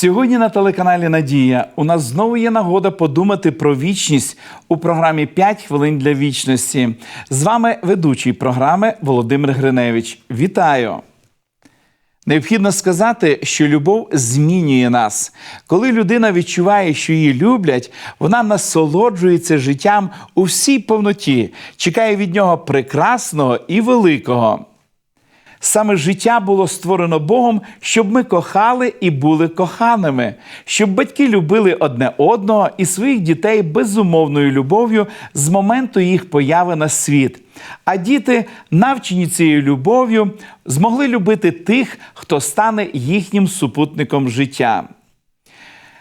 Сьогодні на телеканалі Надія у нас знову є нагода подумати про вічність у програмі «5 хвилин для вічності. З вами ведучий програми Володимир Гриневич. Вітаю! Необхідно сказати, що любов змінює нас. Коли людина відчуває, що її люблять, вона насолоджується життям у всій повноті, чекає від нього прекрасного і великого. Саме життя було створено Богом, щоб ми кохали і були коханими, щоб батьки любили одне одного і своїх дітей безумовною любов'ю з моменту їх появи на світ. А діти, навчені цією любов'ю, змогли любити тих, хто стане їхнім супутником життя.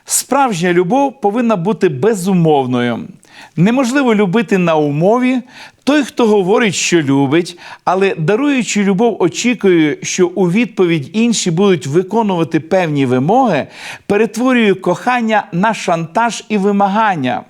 Справжня любов повинна бути безумовною. Неможливо любити на умові. Той, хто говорить, що любить, але даруючи любов, очікує, що у відповідь інші будуть виконувати певні вимоги, перетворює кохання на шантаж і вимагання.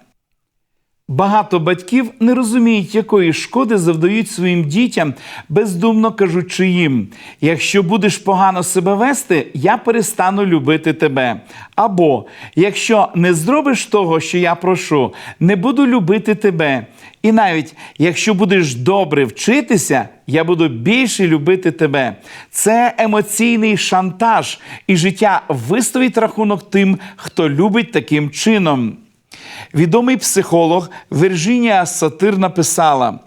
Багато батьків не розуміють, якої шкоди завдають своїм дітям, бездумно кажучи їм: якщо будеш погано себе вести, я перестану любити тебе. Або якщо не зробиш того, що я прошу, не буду любити тебе. І навіть якщо будеш добре вчитися, я буду більше любити тебе. Це емоційний шантаж, і життя виставить рахунок тим, хто любить таким чином. Відомий психолог Вірджинія Сатир написала: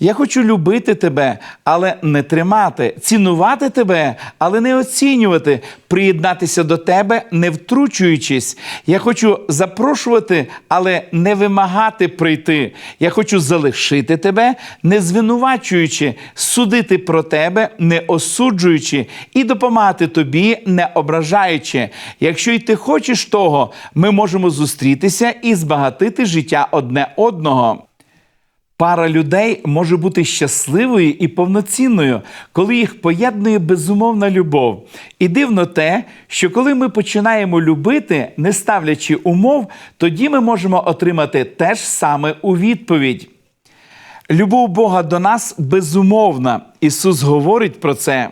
Я хочу любити тебе, але не тримати, цінувати тебе, але не оцінювати, приєднатися до тебе, не втручуючись. Я хочу запрошувати, але не вимагати прийти. Я хочу залишити тебе, не звинувачуючи, судити про тебе, не осуджуючи, і допомагати тобі, не ображаючи. Якщо й ти хочеш того, ми можемо зустрітися і збагатити життя одне одного. Пара людей може бути щасливою і повноцінною, коли їх поєднує безумовна любов. І дивно те, що коли ми починаємо любити, не ставлячи умов, тоді ми можемо отримати те ж саме у відповідь. Любов Бога до нас безумовна. Ісус говорить про це.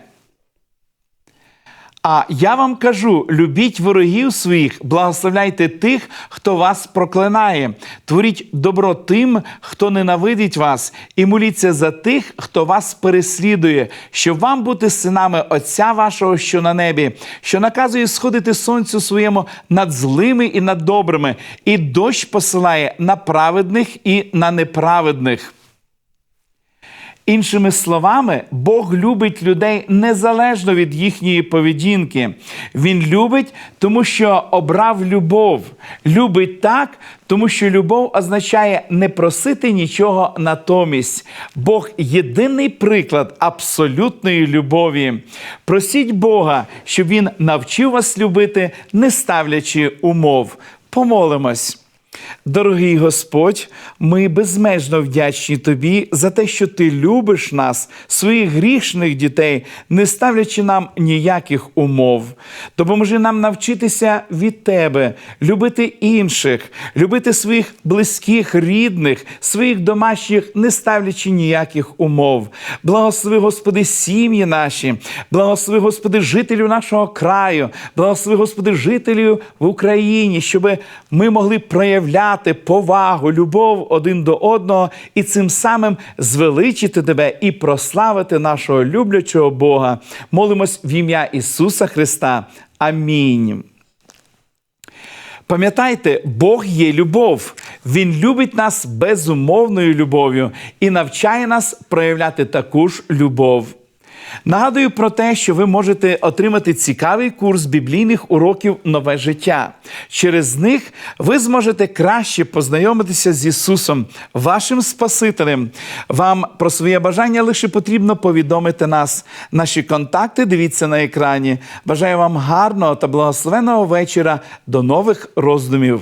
А я вам кажу: любіть ворогів своїх, благословляйте тих, хто вас проклинає, творіть добро тим, хто ненавидить вас, і моліться за тих, хто вас переслідує, щоб вам бути синами Отця вашого, що на небі, що наказує сходити сонцю своєму над злими і над добрими, і дощ посилає на праведних і на неправедних. Іншими словами, Бог любить людей незалежно від їхньої поведінки. Він любить, тому що обрав любов. Любить так, тому що любов означає не просити нічого натомість. Бог єдиний приклад абсолютної любові. Просіть Бога, щоб Він навчив вас любити, не ставлячи умов. Помолимось. Дорогий Господь, ми безмежно вдячні Тобі за те, що Ти любиш нас, своїх грішних дітей, не ставлячи нам ніяких умов. Допоможи нам навчитися від Тебе, любити інших, любити своїх близьких, рідних, своїх домашніх, не ставлячи ніяких умов. Благослови, Господи, сім'ї наші, благослови, Господи, жителів нашого краю, благослови, Господи, жителів в Україні, щоб ми могли проявляти проявляти повагу, любов один до одного і цим самим звеличити тебе і прославити нашого люблячого Бога. Молимось в ім'я Ісуса Христа. Амінь. Пам'ятайте, Бог є любов. Він любить нас безумовною любов'ю і навчає нас проявляти таку ж любов. Нагадую про те, що ви можете отримати цікавий курс біблійних уроків Нове життя. Через них ви зможете краще познайомитися з Ісусом, вашим Спасителем. Вам про своє бажання лише потрібно повідомити нас. Наші контакти дивіться на екрані. Бажаю вам гарного та благословеного вечора. До нових роздумів.